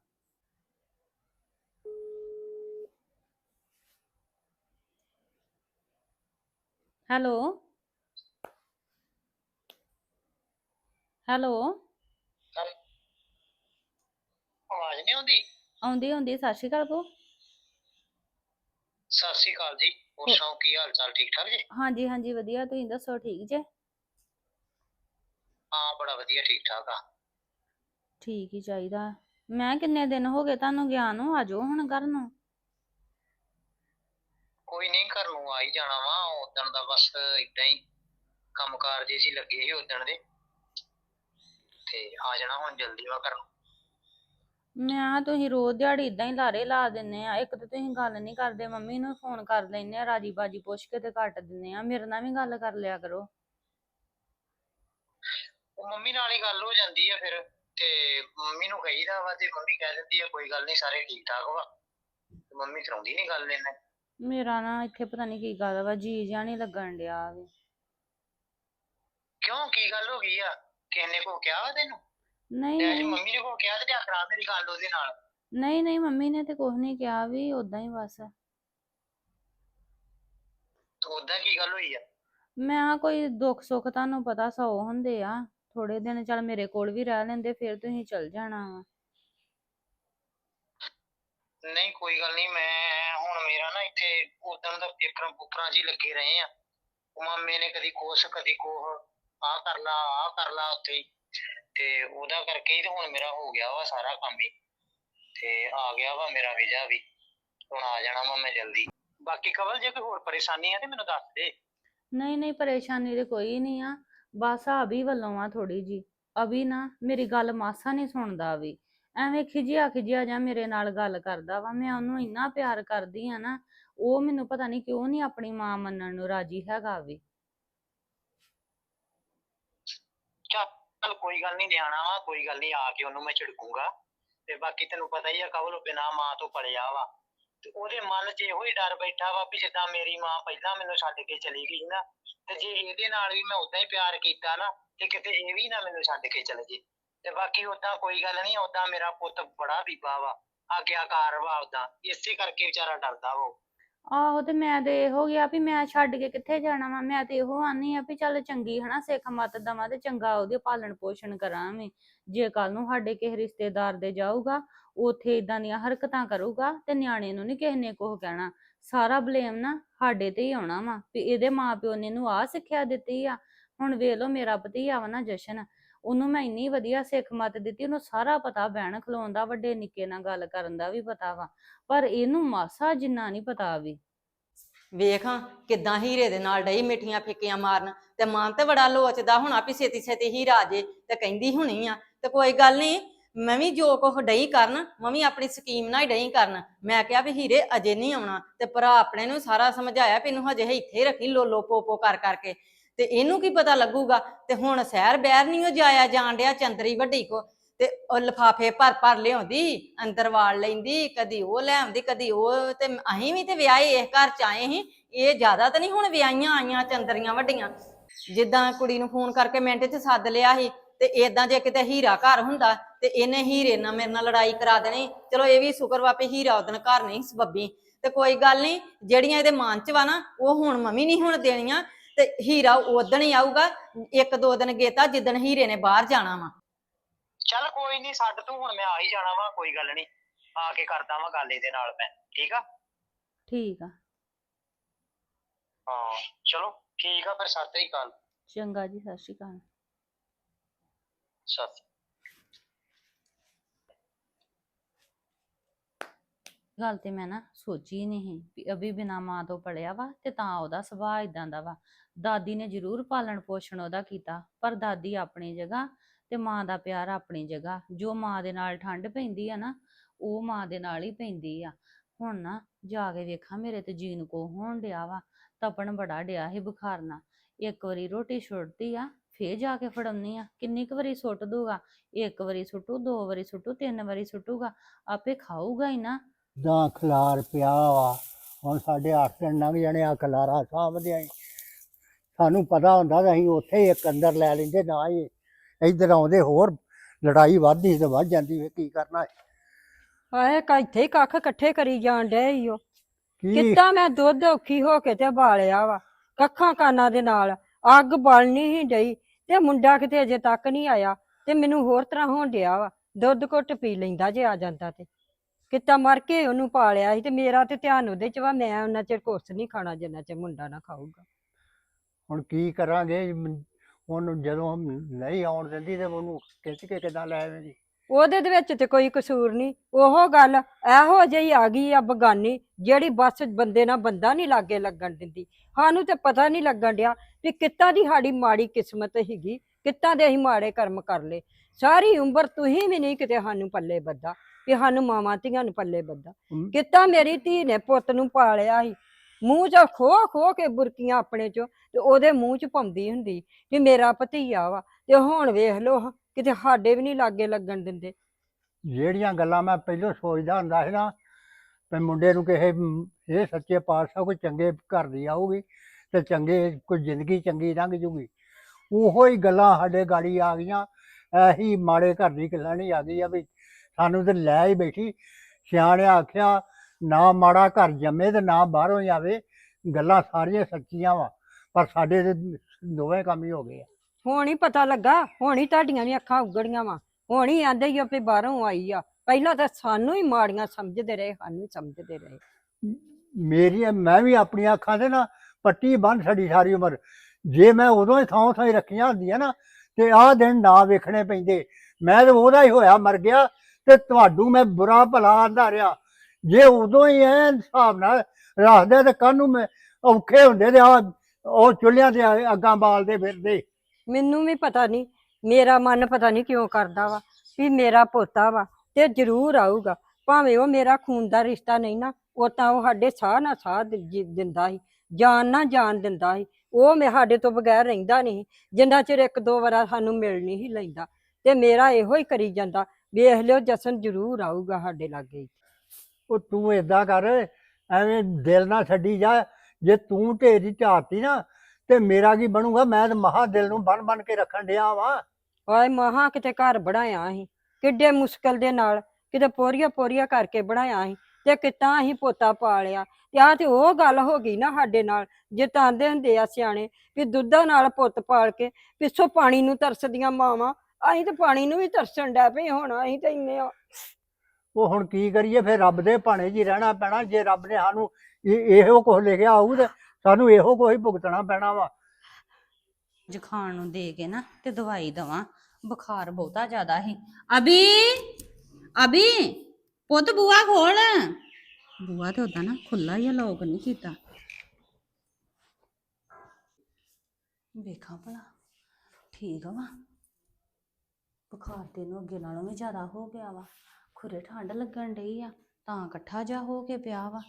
ਹੈਲੋ? ਹੈਲੋ ਆਵਾਜ਼ ਨਹੀਂ ਆਉਂਦੀ ਆਉਂਦੀ ਸਤਿ ਸ਼੍ਰੀ ਅਕਾਲ ਬੋ ਸਤਿ ਸ਼੍ਰੀ ਅਕਾਲ ਜੀ ਹੋਰ ਹੋ- ਸੁਣਾਓ ਕੀ ਹਾਲ ਚਾਲ ਠੀਕ ਠਾਕ ਜੀ? ਹਾਂਜੀ ਹਾਂਜੀ ਵਧੀਆ ਤੁਸੀਂ ਦੱਸੋ ਠੀਕ ਜੇ? ਹਾਂ ਬੜਾ ਵਧੀਆ ਠੀਕ ਠਾਕ ਆ। ਠੀਕ ਹੀ ਚਾਹੀਦਾ। ਮੈਂ ਕਿੰਨੇ ਦਿਨ ਹੋ ਗਏ ਤੁਹਾਨੂੰ ਗਿਆ ਨੂੰ ਆ ਜਾਓ ਹੁਣ ਘਰ ਨੂੰ। ਕੋਈ ਨਹੀਂ ਘਰ ਨੂੰ ਆ ਹੀ ਜਾਣਾ ਵਾ ਉਦਣ ਦਾ ਬਸ ਇਦਾਂ ਹੀ ਕੰਮਕਾਰ ਜੇ ਸੀ ਲੱਗੇ ਸੀ ਉਦਣ ਦੇ। ਤੇ ਆ ਜਾਣਾ ਹੁਣ ਜਲਦੀ ਵਾ ਘਰ। ਨੂੰ ਮੈਂ ਤੁਸੀਂ ਰੋਜ਼ ਦਿਹਾੜੀ ਇਦਾਂ ਹੀ ਲਾਰੇ ਲਾ ਦਿੰਨੇ ਆ ਇੱਕ ਤਾਂ ਤੁਸੀਂ ਗੱਲ ਨਹੀਂ ਕਰਦੇ ਮੰਮੀ ਨੂੰ ਫੋਨ ਕਰ ਲੈਨੇ ਆ ਰਾਜੀ ਬਾਜੀ ਪੁੱਛ ਕੇ ਤੇ ਕੱਟ ਦਿੰਨੇ ਆ ਮੇਰੇ ਨਾਲ ਵੀ ਗੱਲ ਕਰ ਲਿਆ ਕਰੋ। ਉਹ ਮੰਮੀ ਨਾਲ ਹੀ ਗੱਲ ਹੋ ਜਾਂਦੀ ਆ ਫਿਰ ਤੇ ਮੰਮੀ ਨੂੰ ਕਹੀਦਾ ਵਾ ਤੇ ਮੰਮੀ ਕਹਿ ਦਿੰਦੀ ਆ ਕੋਈ ਗੱਲ ਨਹੀਂ ਸਾਰੇ ਠੀਕ ਠਾਕ ਵਾ। ਤੇ ਮੰਮੀ ਕਰਾਉਂਦੀ ਨਹੀਂ ਗੱਲ ਇਹਨਾਂ। ਮੇਰਾ ਨਾ ਇੱਥੇ ਪਤਾ ਨਹੀਂ ਕੀ ਗੱਲ ਵਾ ਜੀ ਜਿਹਾ ਨਹੀਂ ਲੱਗਣ ਡਿਆ ਵੀ। ਕਿਉਂ ਕੀ ਗੱਲ ਹੋ ਗਈ ਆ? ਕਿਸੇ ਨੇ ਕੋ ਕਿਹਾ ਵਾ ਤੈਨੂੰ? ਨਹੀਂ ਤੇ ਅੱਜ ਨਹੀਂ। ਮੰਮੀ ਨੇ ਕੋ ਕਿਹਾ ਤੇ ਲਿਆ ਕਰਾ ਮੇਰੀ ਗੱਲ ਉਹਦੇ ਨਾਲ। ਨਹੀਂ ਨਹੀਂ ਮੰਮੀ ਨੇ ਤੇ ਕੁਝ ਨਹੀਂ ਕਿਹਾ ਵੀ ਉਦਾਂ ਹੀ ਬਸ। ਉਦਾਂ ਕੀ ਗੱਲ ਹੋਈ ਆ? ਮੈਂ ਕਿਹਾ ਕੋਈ ਦੁੱਖ ਸੁੱਖ ਤੁਹਾਨੂੰ ਪਤਾ ਸੌ ਹੁੰਦੇ ਆ। ਥੋੜੇ ਦਿਨ ਚੱਲ ਮੇਰੇ ਕੋਲ ਵੀ ਰਹਿ ਲੈਂਦੇ ਫਿਰ ਤੁਸੀਂ ਚਲ ਜਾਣਾ ਵਾ। ਨਹੀਂ ਕੋਈ ਗੱਲ ਨਹੀਂ ਮੈਂ ਹੁਣ ਮੇਰਾ ਨਾ ਇੱਥੇ ਉਦੋਂ ਦਾ ਪੇਪਰਾਂ ਪੂਪਰਾਂ ਜੀ ਲੱਗੇ ਰਹੇ ਆ। ਉਹ ਮਾਮੇ ਨੇ ਕਦੀ ਕੁਛ ਕਦੀ ਕੋਹ ਆਹ ਕਰ ਲਾ ਆਹ ਕਰ ਲਾ ਉੱਥੇ ਹੀ। ਤੇ ਉਹਦਾ ਕਰਕੇ ਹੀ ਤੇ ਹੁਣ ਮੇਰਾ ਹੋ ਗਿਆ ਵਾ ਸਾਰਾ ਕੰਮ ਹੀ। ਤੇ ਆ ਗਿਆ ਵਾ ਮੇਰਾ ਵੀਜ਼ਾ ਵੀ। ਹੁਣ ਆ ਜਾਣਾ ਵਾ ਮੈਂ ਜਲਦੀ। ਬਾਕੀ ਕਵਲ, ਜੇ ਕੋਈ ਹੋਰ ਪਰੇਸ਼ਾਨੀ ਆ ਤੇ ਮੈਨੂੰ ਦੱਸ ਦੇ। ਨਹੀਂ ਨਹੀਂ, ਪਰੇਸ਼ਾਨੀ ਤੇ ਕੋਈ ਨਹੀਂ ਆ। ਬਸ ਅਭੀ ਵੱਲੋਂ ਆ ਥੋੜੀ ਜੀ ਅਭੀ ਨਾ ਮੇਰੀ ਗੱਲ ਮਾਸਾ ਨਹੀਂ ਸੁਣਦਾ ਵੀ ਐਵੇਂ ਖਿਜਿਆ ਖਿਜਿਆ ਜਾਂ ਮੇਰੇ ਨਾਲ ਗੱਲ ਕਰਦਾ ਵਾ। ਮੈਂ ਉਹਨੂੰ ਇੰਨਾ ਪਿਆਰ ਕਰਦੀ ਆ ਨਾ, ਉਹ ਮੈਨੂੰ ਪਤਾ ਨਹੀਂ ਕਿਉਂ ਨਹੀਂ ਆਪਣੀ ਮਾਂ ਮੰਨਣ ਨੂੰ ਰਾਜੀ ਹੈਗਾ ਵੀ ਚੱਲ ਕੋਈ ਗੱਲ ਨਹੀਂ ਨਿਆਣਾ ਵਾ, ਕੋਈ ਗੱਲ ਨਹੀਂ ਆ ਕੇ ਉਹਨੂੰ ਮੈਂ ਝਿੜਕੂੰਗਾ। ਤੇ ਬਾਕੀ ਤੈਨੂੰ ਪਤਾ ਹੀ ਆ ਕਵਲ ਬਿਨਾ ਮਾਂ ਤੋਂ ਪਲਿਆ ਵਾ। ਤੇ ਉਹਦੇ ਮਨ 'ਚ ਇਹੋ ਹੀ ਡਰ ਬੈਠਾ ਵਾ ਵੀ ਜਿੱਦਾਂ ਮੇਰੀ ਮਾਂ ਪਹਿਲਾਂ ਮੈਨੂੰ ਛੱਡ ਕੇ ਚਲੀ ਗਈ ਨਾ, ਤੇ ਜੇ ਇਹਦੇ ਨਾਲ ਵੀ ਮੈਂ ਉਦਾਂ ਹੀ ਪਿਆਰ ਕੀਤਾ ਨਾ, ਤੇ ਕਿਤੇ ਇਹ ਵੀ ਨਾ ਮੈਨੂੰ ਛੱਡ ਕੇ ਚਲੇ ਜੇ। ਤੇ ਬਾਕੀ ਉਦਾਂ ਕੋਈ ਗੱਲ ਨਹੀਂ ਉਦਾਂ ਮੇਰਾ ਪੁੱਤ ਬੜਾ ਬੀਬਾ ਵਾ, ਆਗਿਆਕਾਰ ਵਾ ਉਦਾਂ ਇਸੇ ਕਰਕੇ ਵਿਚਾਰਾ ਡਰਦਾ ਵਾ ਉਹ। ਆਹੋ ਤੇ ਮੈਂ ਤੇ ਇਹੋ ਗਿਆ ਵੀ ਮੈਂ ਛੱਡ ਕੇ ਕਿੱਥੇ ਜਾਣਾ ਵਾ? ਮੈਂ ਤੇ ਇਹੋ ਆਨੀ ਆ ਵੀ ਚੱਲ ਚੰਗੀ ਹਨਾ, ਸਿੱਖ ਮਤ ਦਵਾਂ ਤੇ ਚੰਗਾ ਉਹਦੇ ਪਾਲਣ ਪੋਸ਼ਣ ਕਰਾਂ ਵੀ। ਜੇ ਕੱਲ ਨੂੰ ਸਾਡੇ ਕਿਸੇ ਰਿਸ਼ਤੇਦਾਰ ਦੇ ਜਾਊਗਾ ਉਥੇ ਇਦਾਂ ਦੀਆਂ ਹਰਕਤਾਂ ਕਰੂਗਾ ਤੇ ਨਿਆਣੇ ਨੂੰ ਨਹੀਂ ਕਿਸੇ ਨੇ ਕੁਝ ਕਹਿਣਾ। ਸਾਰਾ ਬਲੇਮ ਨਾ ਸਾਡੇ ਤੇ ਹੀ ਆਉਣਾ ਵਾ ਵੀ ਇਹਦੇ ਮਾਪਿਓ ਨੇ ਇਹਨੂੰ ਆਹ ਸਿੱਖਿਆ ਦਿੱਤੀ ਆ। ਹੁਣ ਵੇਖ ਲਓ ਮੇਰਾ ਭਤੀਆ ਵਾ ਨਾ ਜਸ਼ਨ ਉਹਨੂੰ ਮੈਂ ਇੰਨੀ ਵਧੀਆ ਸਿੱਖ ਮੱਤ ਦਿੱਤੀ, ਉਹਨੂੰ ਸਾਰਾ ਪਤਾ ਬਹਿਣ ਖਲੋਣ ਦਾ, ਵੱਡੇ ਨਿੱਕੇ ਨਾਲ ਗੱਲ ਕਰਨ ਦਾ ਵੀ ਪਤਾ ਵਾ, ਪਰ ਇਹਨੂੰ ਮਾਸਾ ਜਿੰਨਾ ਨਹੀਂ ਪਤਾ ਵੀ। ਵੇਖਾਂ ਕਿਦਾਂ ਹੀਰੇ ਦੇ ਨਾਲ ਡਈ ਮਿੱਠੀਆਂ ਫਿੱਕੀਆਂ ਮਾਰਨ, ਤੇ ਮਨ ਤੇ ਬੜਾ ਲੋਚਦਾ ਹੋਣਾ ਵੀ ਛੇਤੀ ਛੇਤੀ ਹੀਰਾ ਆ ਜੇ, ਤੇ ਕਹਿੰਦੀ ਹੁਣੀ ਆ, ਤੇ ਕੋਈ ਗੱਲ ਨਹੀਂ ਮੈਂ ਵੀ ਜੋ ਕੁਛ ਡਈ ਕਰਨ, ਮੈਂ ਵੀ ਆਪਣੀ ਸਕੀਮ ਨਾਲ ਹੀ ਡਈ ਕਰਨ, ਮੈਂ ਕਿਹਾ ਵੀ ਹੀਰੇ ਅਜੇ ਨਹੀਂ ਆਉਣਾ, ਤੇ ਭਰਾ ਆਪਣੇ ਨੂੰ ਸਾਰਾ ਸਮਝਾਇਆ ਵੀ ਇਹਨੂੰ ਹਜੇ ਇੱਥੇ ਹੀ ਰੱਖੀ, ਲੋਲੋ ਪੋਪੋ ਕਰ ਕਰਕੇ ਤੇ ਇਹਨੂੰ ਕੀ ਪਤਾ ਲੱਗੂਗਾ? ਤੇ ਹੁਣ ਸ਼ਹਿਰ ਬਹਿਰ ਨਹੀਂ ਉਹ ਜਾਇਆ ਜਾਣ ਡਿਆ ਚੰਦਰੀ ਵੱਡੀ ਕੋ। ਤੇ ਉਹ ਲਫਾਫੇ ਭਰ ਭਰ ਲਿਆਉਂਦੀ, ਅੰਦਰ ਵਾਲ ਲੈਂਦੀ, ਕਦੀ ਉਹ ਲੈ ਆਉਂਦੀ, ਕਦੀ ਉਹ, ਤੇ ਅਸੀਂ ਵੀ ਤੇ ਵਿਆਹੇ ਇਸ ਘਰ ਚ ਆਏ ਸੀ। ਇਹ ਜ਼ਿਆਦਾ ਤਾਂ ਨਹੀਂ ਹੁਣ ਵਿਆਹੀਆਂ ਆਈਆਂ ਚੰਦਰੀਆਂ ਵੱਡੀਆਂ। ਜਿੱਦਾਂ ਕੁੜੀ ਨੂੰ ਫੋਨ ਕਰਕੇ ਮਿੰਟ 'ਚ ਸੱਦ ਲਿਆ ਸੀ, ਤੇ ਏਦਾਂ ਜੇ ਕਿਤੇ ਹੀਰਾ ਘਰ ਹੁੰਦਾ, ਤੇ ਇਹਨੇ ਹੀਰੇ ਨਾਲ ਮੇਰੇ ਨਾਲ ਲੜਾਈ ਕਰਾ ਦੇਣੀ। ਚਲੋ ਇਹ ਵੀ ਸ਼ੁਕਰ ਵਾਪੇ ਹੀਰਾ ਉਹਦਨ ਘਰ ਨਹੀਂ ਸਬੱਬੀ ਤੇ ਕੋਈ ਗੱਲ ਨਹੀਂ ਜਿਹੜੀਆਂ ਇਹਦੇ ਮਨ ਚ ਵਾ ਨਾ, ਉਹ ਹੁਣ ਮੰਮੀ ਨਹੀਂ ਹੁਣ ਦੇਣੀਆਂ। ਤੇ ਹੀਰਾ ਉਦਣ ਹੀ ਆਊਗਾ ਇੱਕ ਦੋ ਦਿਨ ਗੇਤਾ ਜਿੱਦਣ ਹੀਰੇ ਨੇ ਬਾਹਰ ਜਾਣਾ ਵਾ। ਚੱਲ ਕੋਈ ਨਹੀਂ ਛੱਡ ਤੂੰ ਹੁਣ ਮੈਂ ਆ ਹੀ ਜਾਣਾ ਵਾ ਕੋਈ ਗੱਲ ਨਹੀਂ ਆ ਕੇ ਕਰਦਾ ਵਾਂ ਗੱਲ ਇਹਦੇ ਨਾਲ ਮੈਂ ਠੀਕ ਆ? ਠੀਕ ਆ। ਹਾਂ ਚਲੋ ਠੀਕ ਆ ਫਿਰ ਸਤਿ ਸ੍ਰੀ ਅਕਾਲ। ਚੰਗਾ ਜੀ ਸਤਿ ਸ਼੍ਰੀ ਅਕਾਲ। ਸਤਿ ਗੱਲ ਤੇ ਮੈਂ ਨਾ ਸੋਚੀ ਨਹੀਂ ਵੀ ਅਭੀ ਬਿਨਾ ਮਾਂ ਤੋਂ ਪੜਿਆ ਵਾ ਤੇ ਤਾਂ ਉਹਦਾ ਸੁਭਾਅ ਇਦਾਂ ਦਾ ਵਾ। ਦਾਦੀ ਨੇ ਜ਼ਰੂਰ ਪਾਲਣ ਪੋਸ਼ਣ ਉਹਦਾ ਕੀਤਾ, ਪਰ ਦਾਦੀ ਆਪਣੀ ਜਗ੍ਹਾ ਤੇ ਮਾਂ ਦਾ ਪਿਆਰ ਆਪਣੀ ਜਗ੍ਹਾ, ਜੋ ਮਾਂ ਦੇ ਨਾਲ ਠੰਡ ਪੈਂਦੀ ਆ ਨਾ, ਉਹ ਮਾਂ ਦੇ ਨਾਲ ਹੀ ਪੈਂਦੀ ਆ। ਹੁਣ ਨਾ ਜਾ ਕੇ ਵੇਖਾਂ ਮੇਰੇ ਤੇ ਜੀਨ ਕੋ ਹੋਣ ਡਿਆ ਵਾ, ਤਪਣ ਬੜਾ ਡਿਆ ਸੀ ਬੁਖਾਰ ਨਾਲ। ਇੱਕ ਵਾਰੀ ਰੋਟੀ ਛੁੱਟਦੀ ਆ, ਫੇਰ ਜਾ ਕੇ ਫੜਾਉਣੀ ਆ, ਕਿੰਨੀ ਕੁ ਵਾਰੀ ਸੁੱਟ ਦੂਗਾ ਇੱਕ ਵਾਰੀ ਸੁੱਟੂ, ਦੋ ਵਾਰੀ ਸੁੱਟੂ, ਤਿੰਨ ਵਾਰੀ ਸੁੱਟੂਗਾ, ਆਪੇ ਖਾਊਗਾ ਹੀ ਨਾ। ਦਾ ਖਲਾਰ ਪਿਆ ਵਾ, ਹੁਣ ਸਾਡੇ ਅੱਠ ਦਿਨ ਲੰਘ ਜਾਣੇ ਆ, ਖਲਾਰਾ ਸਾਂਭਦਿਆਂ ਹੀ। ਸਾਨੂੰ ਪਤਾ ਹੁੰਦਾ ਤਾਂ ਅਸੀਂ ਉੱਥੇ ਹੀ ਇੱਕ ਅੰਦਰ ਲੈ ਲੈਂਦੇ ਨਾ ਹੀ ਇੱਧਰ ਆਉਂਦੇ ਹੋਰ ਲੜਾਈ ਵੱਧਦੀ ਤੇ ਵੱਧ ਜਾਂਦੀ ਵੇ ਕੀ ਕਰਨਾ ਆਏ ਕਾ ਇੱਥੇ ਹੀ ਕੱਖ ਇਕੱਠੇ ਕਰੀ ਜਾਣ ਡਏ ਈ ਓ। ਕੀ? ਕਿੱਦਾਂ ਮੈਂ ਦੁੱਧ ਔਖੀ ਹੋ ਕੇ ਤੇ ਬਾਲਿਆ ਵਾ ਕੱਖਾਂ ਕਾਨਾਂ ਦੇ ਨਾਲ ਅੱਗ ਬਲਣੀ ਹੀ ਡਈ ਤੇ ਮੁੰਡਾ ਕਿਤੇ ਅਜੇ ਤੱਕ ਨਹੀਂ ਆਇਆ ਤੇ ਮੈਨੂੰ ਹੋਰ ਤਰ੍ਹਾਂ ਹੋਣ ਡਿਆ ਵਾ ਦੁੱਧ ਘੁੱਟ ਪੀ ਲੈਂਦਾ ਜੇ ਆ ਜਾਂਦਾ ਤੇ। ਕਿੱਦਾਂ ਮਰ ਕੇ ਉਹਨੂੰ ਪਾਲਿਆ ਸੀ ਤੇ ਮੇਰਾ ਤੇ ਧਿਆਨ ਉਹਦੇ ਚ ਵਾ ਮੈਂ ਉਹਨਾਂ ਚਿਰ ਕੁਛ ਨਹੀਂ ਖਾਣਾ ਜਿੰਨਾ ਚਿਰ ਮੁੰਡਾ ਨਾ ਖਾਊਗਾ। ਹੁਣ ਕੀ ਕਰਾਂਗੇ? ਮ- ਉਹਨੂੰ ਜਦੋਂ ਨਹੀਂ ਆਉਣ ਦਿੰਦੀ ਤੇ ਉਹਨੂੰ ਖਿੱਚ ਕੇ ਕਿੱਦਾਂ ਲੈ ਆਵੇਂਗੀ ਉਹਦੇ ਦੇ ਵਿੱਚ ਤੇ ਕੋਈ ਕਸੂਰ ਨਹੀਂ। ਉਹ ਗੱਲ ਇਹੋ ਜਿਹੀ ਆ ਗਈ ਆ ਬਗਾਨੀ ਜਿਹੜੀ ਬਸ ਬੰਦੇ ਨਾਲ ਬੰਦਾ ਨਹੀਂ ਲਾਗੇ ਲੱਗਣ ਦਿੰਦੀ। ਸਾਨੂੰ ਤੇ ਪਤਾ ਨਹੀਂ ਲੱਗਣ ਡਿਆ ਵੀ ਕਿੱਦਾਂ ਦੀ ਸਾਡੀ ਮਾੜੀ ਕਿਸਮਤ ਹੈਗੀ ਕਿੱਦਾਂ ਦੇ ਅਸੀਂ ਮਾੜੇ ਕਰਮ ਕਰ ਲਏ। ਸਾਰੀ ਉਮਰ ਤੁਸੀਂ ਵੀ ਨਹੀਂ ਕਿਤੇ ਸਾਨੂੰ ਪੱਲੇ ਬੱਧਾ ਵੀ ਸਾਨੂੰ ਮਾਵਾਂ ਧੀਆਂ ਨੂੰ ਪੱਲੇ ਬੱਧਾ। ਹਮ। ਕਿੱਦਾਂ ਮੇਰੀ ਧੀ ਨੇ ਪੁੱਤ ਨੂੰ ਪਾਲਿਆ ਸੀ। ਮੂੰਹ 'ਚ ਖੋ ਖੋ ਕੇ ਬੁਰਕੀਆਂ ਆਪਣੇ 'ਚੋਂ ਤੇ ਉਹਦੇ ਮੂੰਹ 'ਚ ਪਾਉਂਦੀ ਹੁੰਦੀ ਵੀ ਮੇਰਾ ਭਤੀਆ ਵਾ, ਤੇ ਹੁਣ ਵੇਖ ਲੋ ਕਿਤੇ ਸਾਡੇ ਵੀ ਨਹੀਂ ਲਾਗੇ ਲੱਗਣ ਦਿੰਦੇ। ਜਿਹੜੀਆਂ ਗੱਲਾਂ ਮੈਂ ਪਹਿਲਾਂ ਸੋਚਦਾ ਹੁੰਦਾ ਸੀ ਨਾ, ਵੀ ਮੁੰਡੇ ਨੂੰ ਕਿਸੇ ਮ- ਇਹ ਸੱਚੇ ਪਾਤਸ਼ਾਹ ਕੋਈ ਚੰਗੇ ਘਰ ਦੀ ਆਊਗੀ ਤੇ ਚੰਗੇ, ਕੋਈ ਜ਼ਿੰਦਗੀ ਚੰਗੀ ਲੰਘ ਜੂਗੀ। ਉਹੋ ਹੀ ਗੱਲਾਂ ਸਾਡੇ ਗਾੜੀ ਆ ਗਈਆਂ, ਇਹੀ ਮਾੜੇ ਘਰ ਦੀ ਗੱਲਾਂ ਨਹੀਂ ਆ ਗਈ ਆ ਵੀ ਸਾਨੂੰ ਤੇ ਲੈ ਹੀ ਬੈਠੀ। ਸਿਆਣੇ ਆਖਿਆ, ਨਾ ਮਾੜਾ ਘਰ ਜੰਮੇ ਤੇ ਨਾ ਬਾਹਰੋਂ ਹੀ ਆਵੇ, ਗੱਲਾਂ ਸਾਰੀਆਂ ਸੱਚੀਆਂ ਵਾ। ਪਰ ਸਾਡੇ ਤੇ ਦੋਵੇਂ ਕੰਮ ਹੀ ਹੋ ਗਏ ਆ। ਹੁਣ ਹੀ ਪਤਾ ਲੱਗਾ ਹੁਣ ਹੀ ਤੁਹਾਡੀਆਂ ਵੀ ਅੱਖਾਂ ਉਗੜੀਆਂ ਵਾ। ਹੁਣ ਹੀ ਆਂਦੇ ਹੀ ਆ ਵੀ ਬਾਹਰੋਂ ਆਈ ਆ। ਪਹਿਲਾਂ ਤਾਂ ਸਾਨੂੰ ਹੀ ਮਾੜੀਆਂ ਸਮਝਦੇ ਰਹੇ ਸਾਨੂੰ ਹੀ ਸਮਝਦੇ ਰਹੇ। ਮੇਰੀ ਮੈਂ ਵੀ ਆਪਣੀਆਂ ਅੱਖਾਂ ਤੇ ਨਾ ਪੱਟੀ ਬੰਨ ਛੜੀ ਸਾਰੀ ਉਮਰ। ਜੇ ਮੈਂ ਉਦੋਂ ਹੀ ਥਾਂ ਥਾਂ ਰੱਖੀਆਂ ਹੁੰਦੀਆਂ ਨਾ ਤੇ ਆਹ ਦਿਨ ਨਾ ਵੇਖਣੇ ਪੈਂਦੇ। ਮੈਂ ਤਾਂ ਉਹਦਾ ਹੀ ਹੋਇਆ ਮਰ ਗਿਆ ਤੇ ਤੁਹਾਨੂੰ ਮੈਂ ਬੁਰਾ ਭਲਾ ਆਂਦਾ ਰਿਹਾ ਜੇ ਉਦੋਂ ਹੀ ਐ ਹਿਸਾਬ ਨਾਲ ਰੱਖਦੇ ਤੇ ਕੱਲ ਨੂੰ ਮੈਂ ਔਖੇ ਹੁੰਦੇ ਤੇ ਆ ਉਹ ਚੁੱਲ੍ਹਿਆਂ ਆ- ਅੱਗਾਂ ਬਾਲਦੇ ਫਿਰਦੇ। ਮੈਨੂੰ ਵੀ ਪਤਾ ਨਹੀਂ ਮੇਰਾ ਮਨ ਪਤਾ ਨਹੀਂ ਕਿਉਂ ਕਰਦਾ ਵਾ ਵੀ ਮੇਰਾ ਪੋਤਾ ਵਾ ਤੇ ਜ਼ਰੂਰ ਆਊਗਾ। ਭਾਵੇਂ ਉਹ ਮੇਰਾ ਖੂਨ ਦਾ ਰਿਸ਼ਤਾ ਨਹੀਂ ਨਾ ਉਹ ਤਾਂ ਉਹ ਸਾਡੇ ਸਾਹ ਨਾਲ ਸਾਹ ਦਿ- ਦਿੰਦਾ ਸੀ ਜਾਨ ਨਾ ਜਾਨ ਦਿੰਦਾ ਸੀ। ਉਹ ਮੈਂ ਸਾਡੇ ਤੋਂ ਬਗੈਰ ਰਹਿੰਦਾ ਨਹੀਂ ਜਿੰਨਾ ਚਿਰ ਇੱਕ ਦੋ ਵਾਰ ਸਾਨੂੰ ਮਿਲ ਨਹੀਂ ਸੀ ਲੈਂਦਾ। ਤੇ ਮੇਰਾ ਇਹੋ ਹੀ ਕਰੀ ਜਾਂਦਾ ਵੇਖ ਲਿਓ ਜਸਨ ਜ਼ਰੂਰ ਆਊਗਾ ਸਾਡੇ ਲਾਗੇ। ਉਹ ਤੂੰ ਏਦਾਂ ਕਰ ਐਵੇਂ ਦਿਲ ਨਾ ਛੱਡੀ ਜਾ ਜੇ ਤੂੰ ਢੇਰੀ ਝਾਤੀ ਨਾ ਤੇ ਮੇਰਾ ਕੀ ਬਣੂਗਾ? ਮੈਂ ਤਾਂ ਮਹਾ ਦਿਲ ਨੂੰ ਬਨ ਬਨ ਕੇ ਰੱਖਣ ਡਿਆ ਵਾਂ। ਓਏ ਮਹਾ ਕਿਤੇ ਘਰ ਬਣਾਇਆ ਸੀ। ਕਿੱਡੇ ਮੁਸ਼ਕਲ ਦੇ ਨਾਲ ਕਿਤੇ ਪੋਰੀਆਂ ਪੋਰੀਆਂ ਕਰਕੇ ਬਣਾਇਆ ਸੀ। ਤੇ ਕਿਤਾ ਅਸੀਂ ਪੋਤਾ ਪਾਲਿਆ। ਤੇ ਆ ਤੇ ਉਹ ਗੱਲ ਹੋ ਗਈ ਨਾ ਸਾਡੇ ਨਾਲ। ਜੇ ਤਾਂਦੇ ਹੁੰਦੇ ਆ ਸਿਆਣੇ ਵੀ ਦੁੱਧਾਂ ਨਾਲ ਪੁੱਤ ਪਾਲ ਕੇ ਪਿੱਛੋਂ ਪਾਣੀ ਨੂੰ ਤਰਸਦੀਆਂ ਮਾਵਾਂ। ਅਸੀਂ ਤੇ ਪਾਣੀ ਨੂੰ ਵੀ ਤਰਸਣ ਡੈ ਪਏ ਹੁਣ। ਅਸੀਂ ਤੇ ਇੰਨੇ ਉਹ ਹੁਣ ਕੀ ਕਰੀਏ? ਫਿਰ ਰੱਬ ਦੇ ਭਾਣੇ 'ਚ ਹੀ ਰਹਿਣਾ ਪੈਣਾ। ਜੇ ਰੱਬ ਨੇ ਸਾਨੂੰ ਇਹ- ਇਹੋ ਕੁਝ ਲਿਖਿਆ ਆਊ ਤੇ ਸਾਨੂੰ ਇਹੋ ਕੁਝ ਭੁਗਤਣਾ ਪੈਣਾ ਵਾ। ਅੱਜ ਨੂੰ ਦੇ ਕੇ ਨਾ ਤੇ ਦਵਾਈ ਦਵਾਂ। ਬੁਖਾਰ ਬਹੁਤਾ ਜ਼ਿਆਦਾ ਸੀ। ਅਬੀ ਅਬੀ ਪੁੱਤ ਬੂਆ ਖੋਲ। ਬੂਆ ਤੇ ਉਦਾਂ ਨਾ ਖੁੱਲਾ ਹੀ ਲੋਕ ਨਹੀਂ ਕੀਤਾ। ਵੇਖਾਂ ਭਲਾ, ਠੀਕ ਵਾ। ਬੁਖਾਰ ਤੇ ਨੂੰ ਅੱਗੇ ਨਾਲੋਂ ਵੀ ਜ਼ਿਆਦਾ ਹੋ ਗਿਆ ਵਾ। ਖੁਰੇ ਠੰਡ ਲੱਗਣ ਡਈ ਆ, ਤਾਂ ਇਕੱਠਾ ਜਾ ਹੋ ਕੇ ਪਿਆ ਵਾ।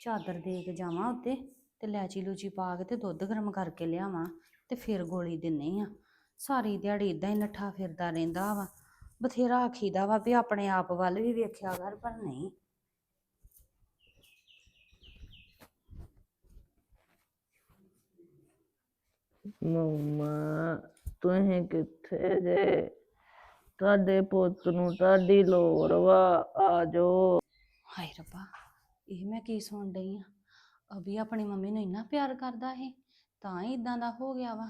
ਚਾਦਰ ਦੇ ਕੇ ਜਾਵਾਂ ਉੱਤੇ ਤੇ ਲੈਚੀ ਲੂਚੀ ਪਾ ਕੇ ਤੇ ਦੁੱਧ ਗਰਮ ਕਰਕੇ ਲਿਆਵਾਂ ਤੇ ਫਿਰ ਗੋਲੀ ਦਿੰਨੀ ਆ। ਸਾਰੀ ਦਿਹਾੜੀ ਇਦਾਂ ਹੀ ਨੱਠਾ ਫਿਰਦਾ ਰਹਿੰਦਾ ਵਾ। ਬਥੇਰਾ ਆਖੀਦਾ ਵਾ ਵੀ ਆਪਣੇ ਆਪ ਵੱਲ ਵੀ ਵੇਖਿਆ ਕਰ ਪਰ ਨਹੀਂ। ਮੰਮਾ ਤੁਸੀਂ ਕਿੱਥੇ ਜੇ? ਤੁਹਾਡੇ ਪੁੱਤ ਨੂੰ ਤੁਹਾਡੀ ਲੋੜ ਵਾ ਆ ਜਾਓ। ਹਾਏ ਰੱਬਾ। ਇਹ ਮੈਂ ਕੀ ਸੁਣ ਰਹੀ ਆ? ਅਭੀ ਆਪਣੀ ਮੰਮੀ ਨੂੰ ਇੰਨਾ ਪਿਆਰ ਕਰਦਾ ਇਹ, ਤਾਂ ਹੀ ਇਦਾਂ ਦਾ ਹੋ ਗਿਆ ਵਾ।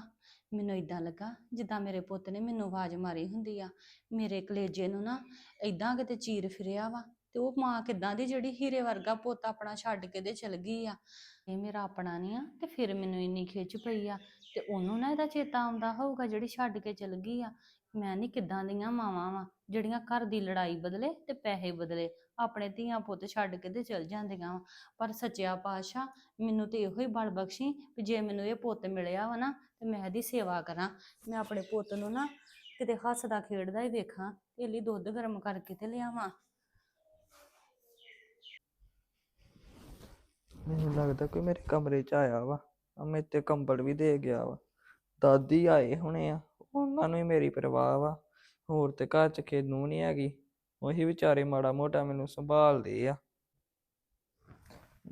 ਮੈਨੂੰ ਇਦਾਂ ਲੱਗਾ ਜਿੱਦਾਂ ਮੇਰੇ ਪੁੱਤ ਨੇ ਮੈਨੂੰ ਆਵਾਜ਼ ਮਾਰੀ ਹੁੰਦੀ ਆ। ਮੇਰੇ ਕਲੇਜੇ ਨੂੰ ਨਾ ਇਦਾਂ ਕਿਤੇ ਚੀਰ ਫਿਰਿਆ ਵਾ ਤੇ ਉਹ ਮਾਂ ਕਿਦਾਂ ਦੀ ਜਿਹੜੀ ਹੀਰੇ ਵਰਗਾ ਪੁੱਤ ਆਪਣਾ ਛੱਡ ਕੇ ਤੇ ਚਲ ਗਈ ਆ। ਇਹ ਮੇਰਾ ਆਪਣਾ ਨਹੀਂ ਆ ਤੇ ਫਿਰ ਮੈਨੂੰ ਇੰਨੀ ਖਿੱਚ ਪਈ ਆ ਤੇ ਉਹਨੂੰ ਨਾ ਇਹਦਾ ਚੇਤਾ ਆਉਂਦਾ ਹੋਊਗਾ ਜਿਹੜੀ ਛੱਡ ਕੇ ਚਲ ਗਈ ਆ। ਮੈਂ ਨਹੀਂ ਕਿਦਾਂ ਦੀਆਂ ਮਾਵਾਂ ਵਾ ਜਿਹੜੀਆਂ ਘਰ ਦੀ ਲੜਾਈ ਬਦਲੇ ਤੇ ਪੈਸੇ ਬਦਲੇ ਆਪਣੇ ਧੀਆਂ ਪੁੱਤ ਛੱਡ ਕੇ ਤੇ ਚਲ ਜਾਂਦੀਆਂ ਵਾ। ਪਰ ਸੱਚਿਆ ਪਾਤਸ਼ਾਹ, ਮੈਨੂੰ ਤੇ ਇਹੋ ਹੀ ਬਲ ਬਖਸ਼ੀ ਵੀ ਜੇ ਮੈਨੂੰ ਇਹ ਪੁੱਤ ਮਿਲਿਆ ਵਾ ਨਾ, ਤੇ ਮੈਂ ਇਹਦੀ ਸੇਵਾ ਕਰਾਂ। ਮੈਂ ਆਪਣੇ ਪੁੱਤ ਨੂੰ ਨਾ ਕਿਤੇ ਹੱਸਦਾ ਖੇਡਦਾ ਹੀ ਵੇਖਾਂ, ਤੇ ਲਈ ਦੁੱਧ ਗਰਮ ਕਰਕੇ ਤੇ ਲਿਆਵਾਂ। ਮੈਨੂੰ ਲੱਗਦਾ ਕੋਈ ਮੇਰੇ ਕਮਰੇ 'ਚ ਆਇਆ ਵਾ ਆ ਮੇਰੇ ਤੇ ਕੰਬਲ ਵੀ ਦੇ ਗਿਆ ਵਾ। ਦਾਦੀ ਆਏ ਹੋਣੇ ਆ, ਉਹਨਾਂ ਨੂੰ ਹੀ ਮੇਰੀ ਪਰਵਾਹ ਵਾ। ਹੋਰ ਤੇ ਘਰ 'ਚ ਕਿਸੇ ਨੂੰ ਨਹੀਂ ਹੈਗੀ। ਉਹੀ ਵਿਚਾਰੇ ਮਾੜਾ ਮੋਟਾ ਮੈਨੂੰ ਸੰਭਾਲਦੇ ਆ।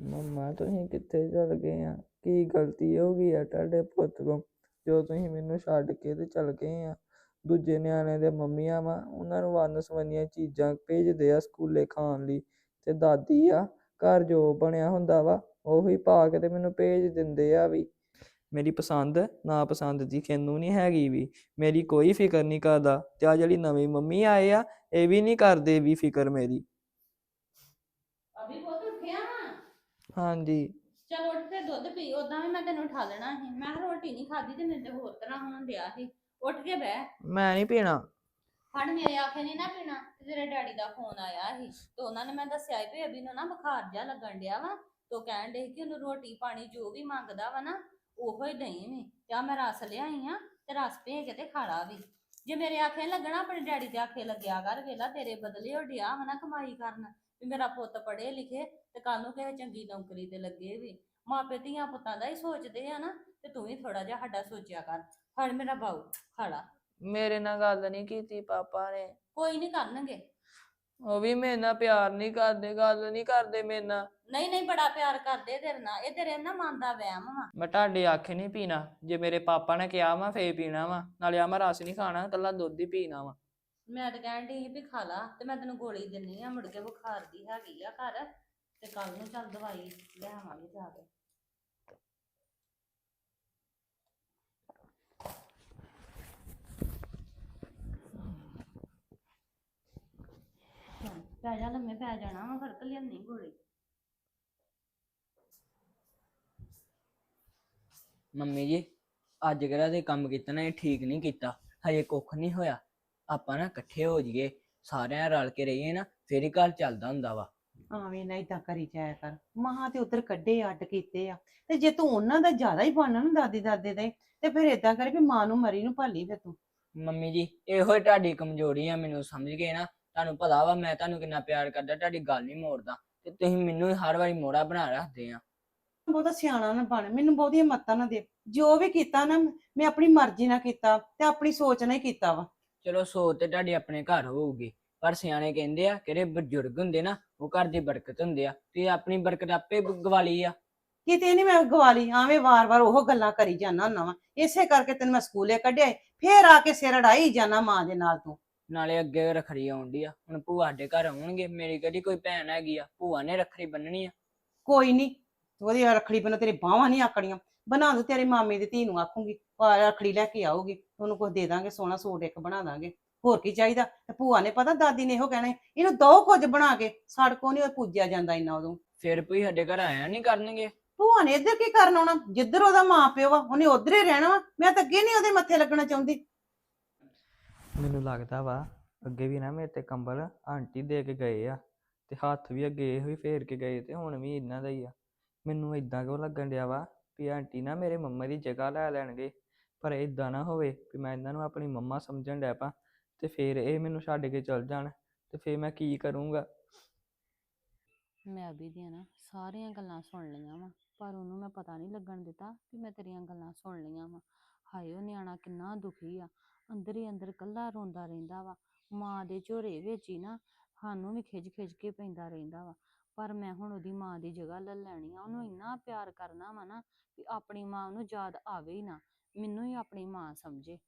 ਮੰਮਾ, ਤੁਸੀਂ ਕਿੱਥੇ ਚਲ ਗਏ ਆ? ਕੀ ਗਲਤੀ ਹੋ ਗਈ ਆ ਤੁਹਾਡੇ ਪੁੱਤ ਕੋਲ? ਜੋ ਤੁਸੀਂ ਮੈਨੂੰ ਛੱਡ ਕੇ ਤੇ ਚਲ ਗਏ ਆ। ਦੂਜੇ ਨਿਆਣੇ ਦੇ ਮੰਮੀਆਂ ਵਾ, ਉਹਨਾਂ ਨੂੰ ਵੰਨ ਸਵੰਨੀਆਂ ਚੀਜ਼ਾਂ ਭੇਜਦੇ ਆ ਸਕੂਲੇ ਖਾਣ ਲਈ। ਤੇ ਦਾਦੀ ਆ, ਘਰ ਜੋ ਬਣਿਆ ਹੁੰਦਾ ਵਾ, ਉਹੀ ਪਾ ਕੇ ਤੇ ਮੈਨੂੰ ਭੇਜ ਦਿੰਦੇ ਆ ਵੀ। ਮੇਰੀ ਪਸੰਦ ਨਾ ਪਸੰਦ ਦੀ ਕਿਹਨੂੰ ਨਹੀਂ ਹੈਗੀ ਵੀ। ਮੇਰੀ ਕੋਈ ਫਿਕਰ ਨਹੀਂ ਕਰਦਾ। ਤੇ ਆ ਜਿਹੜੀ ਨਵੀਂ ਮੰਮੀ ਆਏ ਆ ਇਹ ਵੀ ਨਹੀਂ ਕਰਦੇ ਵੀ ਫਿਕਰ ਮੇਰੀ। ਅਭੀ ਬਹੁਤ ਉੱਠਿਆ ਵਾ? ਹਾਂਜੀ। ਚਲ ਉੱਠ ਕੇ ਦੁੱਧ ਪੀ ਉਦਾਂ ਵੀ ਮੈਂ ਤੈਨੂੰ ਉਠਾ ਲੈਣਾ ਸੀ। ਮੈਂ ਕਿਹਾ ਰੋਟੀ ਨਹੀਂ ਖਾਦੀ ਤੇ ਮੈਨੂੰ ਤੇ ਹੋਰ ਤਰ੍ਹਾਂ ਹੋਣ ਡਿਆ ਸੀ। ਉੱਠ ਕੇ ਬਹਿ। ਮੈਂ ਨਹੀਂ ਪੀਣਾ। ਫੜ ਮੇਰੇ ਆਖੇ ਨਹੀਂ ਨਾ ਪੀਣਾ। ਤੇ ਤੇਰੇ ਡੈਡੀ ਦਾ ਫੋਨ ਆਇਆ ਸੀ। ਤੇ ਉਹਨਾਂ ਨੇ ਮੈਂ ਦੱਸਿਆ ਸੀ ਵੀ ਅਭੀ ਨੂੰ ਨਾ ਬੁਖਾਰ ਜਿਹਾ ਲੱਗਣ ਡਿਆ ਵਾ। ਤੋ ਕਹਿਣ ਡੇ ਕਿ ਉਹਨੂੰ ਰੋਟੀ ਪਾਣੀ ਜੋ ਵੀ ਮੰਗਦਾ ਵਾ ਨਾ ਉਹੋ ਹੀ ਦਈ ਵੀ ਆ ਮੈਂ ਰਸ ਲਿਆਈ ਆ ਤੇ ਰਸ ਭੇ ਕੇ ਤੇ ਖਾ ਲਾ ਵੀ। ਜੇ ਮੇਰੇ ਆਖੇ ਲੱਗਣਾ ਆਪਣੇ ਡੈਡੀ ਦੇ ਆਖੇ ਲੱਗਿਆ ਕਰ ਵੇਲਾ ਤੇਰੇ ਬਦਲੇ ਉਹ ਡਿਆ ਵਾ ਨਾ ਕਮਾਈ ਕਰਨ। ਵੀ ਮੇਰਾ ਪੁੱਤ ਪੜ੍ਹੇ ਲਿਖੇ ਤੇ ਕੱਲ ਨੂੰ ਕਿਸੇ ਚੰਗੀ ਨੌਕਰੀ ਤੇ ਲੱਗੇ ਵੀ। ਮਾਪੇ ਧੀਆਂ ਪੁੱਤਾਂ ਦਾ ਹੀ ਸੋਚਦੇ ਆ ਨਾ ਤੇ ਤੂੰ ਵੀ ਥੋੜਾ ਜਿਹਾ ਸਾਡਾ ਸੋਚਿਆ ਕਰ। ਫੜ ਮੇਰਾ ਬਾਊ ਖਾਲਾ ਮੇਰੇ ਨਾਲ ਗੱਲ ਨਹੀਂ ਕੀਤੀ ਪਾਪਾ ਨੇ। ਕੋਈ ਨਹੀਂ ਕਰਨਗੇ। ਉਹ ਵੀ ਮੇਰੇ ਨਾਲ ਪਿਆਰ ਨਹੀਂ ਕਰਦੇ ਗੱਲ ਨਹੀਂ ਕਰਦੇ ਮੇਰੇ ਨਾਲ। ਨਹੀਂ ਨਹੀਂ ਬੜਾ ਪਿਆਰ ਕਰਦੇ ਤੇਰੇ ਨਾਲ। ਇਹ ਤੇਰੇ ਨਾ ਮਨ ਦਾ ਵਹਿਮ ਵਾ। ਮੈਂ ਤੁਹਾਡੇ ਆਖੇ ਨਹੀਂ ਪੀਣਾ। ਜੇ ਮੇਰੇ ਪਾਪਾ ਨੇ ਕਿਹਾ ਵਾ ਫੇਰ ਪੀਣਾ ਵਾ। ਨਾਲੇ ਆ ਮੈਂ ਰਸ ਨਹੀਂ ਖਾਣਾ ਕੱਲਾ ਦੁੱਧ ਹੀ ਪੀਣਾ ਵਾ। ਮੈਂ ਤਾਂ ਕਹਿਣ ਡਈ ਸੀ ਵੀ ਖਾ ਲਾ ਤੇ ਮੈਂ ਤੈਨੂੰ ਗੋਲੀ ਦਿੰਨੀ ਆ ਮੁੜ ਕੇ ਬੁਖਾਰ ਦੀ ਹੈਗੀ ਆ ਘਰ ਤੇ ਕੱਲ ਨੂੰ ਚੱਲ ਦਵਾਈ ਲੈ ਆਵਾਂਗੇ ਜਾ ਕੇ। ਚੱਲ, ਪੈ ਜਾ ਲੰਮੇ ਪੈ ਜਾਣਾ ਵਾ ਫ਼ਰਕ ਲਿਆਨੀ ਗੋਲੀ। ਮੰਮੀ ਜੀ ਅੱਜ ਕਿਹੜਾ ਤੇ ਕੰਮ ਕੀਤਾ ਨਾ ਇਹ ਠੀਕ ਨਹੀਂ ਕੀਤਾ। ਹਜੇ ਕੁੱਖ ਨਹੀਂ ਹੋਇਆ। ਆਪਾਂ ਨਾ ਇਕੱਠੇ ਹੋ ਜਾਈਏ ਸਾਰਿਆਂ ਰਲ ਕੇ ਰਹੀਏ ਨਾ ਫੇਰ ਹੀ ਘਰ ਚੱਲਦਾ ਹੁੰਦਾ ਵਾ। ਆਵੇਂ ਨਾ ਇਦਾਂ ਕਰੀ ਜਾਇਆ ਕਰ। ਮਹਾਂ ਤੇ ਉਧਰ ਕੱਢੇ ਅੱਡ ਕੀਤੇ ਆ। ਤੇ ਜੇ ਤੂੰ ਉਹਨਾਂ ਦਾ ਜ਼ਿਆਦਾ ਹੀ ਬਣਨਾ ਨਾ ਦਾਦੀ ਦਾਦੇ ਦੇ ਤੇ ਫਿਰ ਇਦਾਂ ਕਰੇ ਵੀ ਮਾਂ ਨੂੰ ਮਰੀ ਨੂੰ ਭਾਲੀ ਫਿਰ ਤੂੰ। ਮੰਮੀ ਜੀ ਇਹੋ ਹੀ ਤੁਹਾਡੀ ਕਮਜ਼ੋਰੀ ਆ ਮੈਨੂੰ ਸਮਝ ਗਏ ਨਾ। ਤੁਹਾਨੂੰ ਪਤਾ ਵਾ ਮੈਂ ਤੁਹਾਨੂੰ ਕਿੰਨਾ ਪਿਆਰ ਕਰਦਾ ਤੁਹਾਡੀ ਗੱਲ ਨਹੀਂ ਮੋੜਦਾ। ਤੇ ਤੁਸੀਂ ਮੈਨੂੰ ਹੀ ਹਰ ਵਾਰੀ ਮੋੜਾ ਬਣਾ ਰੱਖਦੇ ਆ। ਬਹੁਤਾ ਸਿਆਣਾ ਨਾ ਬਣ ਮੈਨੂੰ ਬਹੁਤੀਆਂ ਮੱਤਾਂ ਨਾ ਦੇ। ਜੋ ਵੀ ਕੀਤਾ ਨਾ ਮੈਂ ਆਪਣੀ ਮਰਜ਼ੀ ਨਾਲ ਕੀਤਾ ਤੇ ਆਪਣੀ ਸੋਚ ਨਾਲ ਹੀ ਕੀਤਾ ਵਾ। ਚਲੋ ਸੋਚ ਤੇ ਤੁਹਾਡੀ ਆਪਣੇ ਘਰ ਹੋਊਗੀ ਪਰ ਸਿਆਣੇ ਕਹਿੰਦੇ ਆ ਕਿਹੜੇ ਬਜ਼ੁਰਗ ਹੁੰਦੇ ਨਾ ਉਹ ਘਰ ਦੀ ਬਰਕਤ ਹੁੰਦੇ ਆ। ਤੇ ਆਪਣੀ ਬਰਕਤ ਆਪੇ ਗ- ਗਵਾ ਲਈ ਆ। ਕਿਤੇ ਨਹੀਂ ਮੈਂ ਗਵਾਲੀ ਆਵੇਂ ਵਾਰ-ਵਾਰ ਉਹ ਗੱਲਾਂ ਕਰੀ ਜਾਣਾ ਹੁੰਦਾ ਵਾ। ਇਸੇ ਕਰਕੇ ਤੈਨੂੰ ਮੈਂ ਸਕੂਲੇ ਕੱਢਿਆ ਈ। ਫੇਰ ਆ ਕੇ ਸਿਰ ਅੜਾਈ ਜਾਣਾ ਮਾਂ ਦੇ ਨਾਲ ਤੂੰ। ਨਾਲੇ ਅੱਗੇ ਰੱਖੜੀ ਆਉਂਦੀ ਆ ਹੁਣ ਭੂਆ ਸਾਡੇ ਘਰ ਆਉਣਗੇ ਮੇਰੀ ਕਿਹੜੀ ਕੋਈ ਭੈਣ ਹੈਗੀ ਆ ਭੂਆ ਨੇ ਰੱਖੜੀ ਬੰਨਣੀ ਆ। ਕੋਈ ਨਹੀਂ ਉਹਦੀ ਰੱਖੜੀ ਬਣਾ ਤੇਰੀ ਬਾਹਾਂ ਨਹੀਂ ਆਕੜੀਆਂ। ਬਣਾ ਦੋ ਤੇਰੀ ਮਾਮੀ ਦੀ ਧੀ ਨੂੰ ਆਖੂੰਗੀ ਆ ਰੱਖੜੀ ਲੈ ਕੇ ਆਊਗੀ ਉਹਨੂੰ ਕੁਝ ਦੇ ਦਾਂਗੇ ਸੋਹਣਾ ਸੂਟ ਇੱਕ ਬਣਾ ਦਾਂਗੇ। ਹੋਰ ਕੀ ਚਾਹੀਦਾ? ਤੇ ਭੂਆ ਨੇ ਪਤਾ ਦਾਦੀ ਨੇ ਇਹੋ ਕਹਿਣਾ ਇਹਨੂੰ ਦੋ ਕੁਝ ਬਣਾ ਕੇ ਸੜਕੋਂ ਨਹੀਂ ਪੂਜਿਆ ਜਾਂਦਾ ਇੰਨਾ ਉਦੋਂ। ਫਿਰ ਭੂਈ ਸਾਡੇ ਘਰ ਆਇਆ ਨਹੀਂ ਕਰਨਗੇ? ਭੂਆ ਨੇ ਇੱਧਰ ਕੀ ਕਰਨ ਆਉਣਾ? ਜਿੱਧਰ ਉਹਦਾ ਮਾਂ ਪਿਓ ਵਾ ਉਹਨੇ ਉਧਰ ਹੀ ਰਹਿਣਾ ਵਾ। ਮੈਂ ਤਾਂ ਅੱਗੇ ਨਹੀਂ ਉਹਦੇ ਮੱਥੇ ਲੱਗਣਾ ਚਾਹੁੰਦੀ। ਮੈਨੂੰ ਲੱਗਦਾ ਵਾ ਅੱਗੇ ਵੀ ਨਾ ਮੇਰੇ ਤੇ ਕੰਬਲ ਆਂਟੀ ਦੇ ਕੇ ਗਏ ਆ ਤੇ ਹੱਥ ਵੀ ਅੱਗੇ ਇਹੋ ਹੀ ਫੇਰ ਕੇ ਗਏ ਤੇ ਹੁਣ ਵੀ ਇਹਨਾਂ ਦਾ ਹੀ ਆ। ਮੈਨੂੰ ਇਦਾਂ ਕਿਉਂ ਲੱਗਣ ਡਿਆ ਵਾ ਵੀ ਆਂਟੀ ਨਾ ਮੇਰੇ ਮੰਮਾ ਦੀ ਜਗ੍ਹਾ ਲੈ ਲੈਣਗੇ। ਪਰ ਇਦਾਂ ਨਾ ਹੋਵੇ ਵੀ ਮੈਂ ਇਹਨਾਂ ਨੂੰ ਆਪਣੀ ਮੰਮਾ ਸਮਝਣ ਡਿਆ ਪਾ ਤੇ ਫੇਰ ਇਹ ਮੈਨੂੰ ਛੱਡ ਕੇ ਚਲ ਜਾਣ ਤੇ ਫੇਰ ਮੈਂ ਕੀ ਕਰੂੰਗਾ? ਮੈਂ ਅਭੀ ਦੀਆਂ ਨਾ, ਸਾਰੀਆਂ ਗੱਲਾਂ ਸੁਣ ਲਈਆਂ ਵਾ, ਪਰ ਉਹਨੂੰ ਮੈਂ ਪਤਾ ਨਹੀਂ ਲੱਗਣ ਦਿੱਤਾ ਕਿ ਮੈਂ ਤੇਰੀਆਂ ਗੱਲਾਂ ਸੁਣ ਲਈਆਂ ਵਾ। ਹਾਏ, ਉਹ ਨਿਆਣਾ ਕਿੰਨਾ ਦੁਖੀ ਆ, ਅੰਦਰ ਹੀ ਅੰਦਰ ਕੱਲਾ ਰੋਂਦਾ ਰਹਿੰਦਾ ਵਾ, ਮਾਂ ਦੇ ਝੋਰੇ ਵਿੱਚ ਹੀ ਨਾ ਸਾਨੂੰ ਵੀ ਖਿੱਚ ਖਿੱਚ ਕੇ ਪੈਂਦਾ ਰਹਿੰਦਾ ਵਾ। ਪਰ ਮੈਂ ਹੁਣ ਉਹਦੀ ਮਾਂ ਦੀ ਜਗ੍ਹਾ ਲੈ ਲੈਣੀ ਆ, ਉਹਨੂੰ ਇੰਨਾ ਪਿਆਰ ਕਰਨਾ ਵਾ ਨਾ ਕਿ ਆਪਣੀ ਮਾਂ ਉਹਨੂੰ ਯਾਦ ਆਵੇ ਹੀ ਨਾ, ਮੈਨੂੰ ਹੀ ਆਪਣੀ ਮਾਂ ਸਮਝੇ।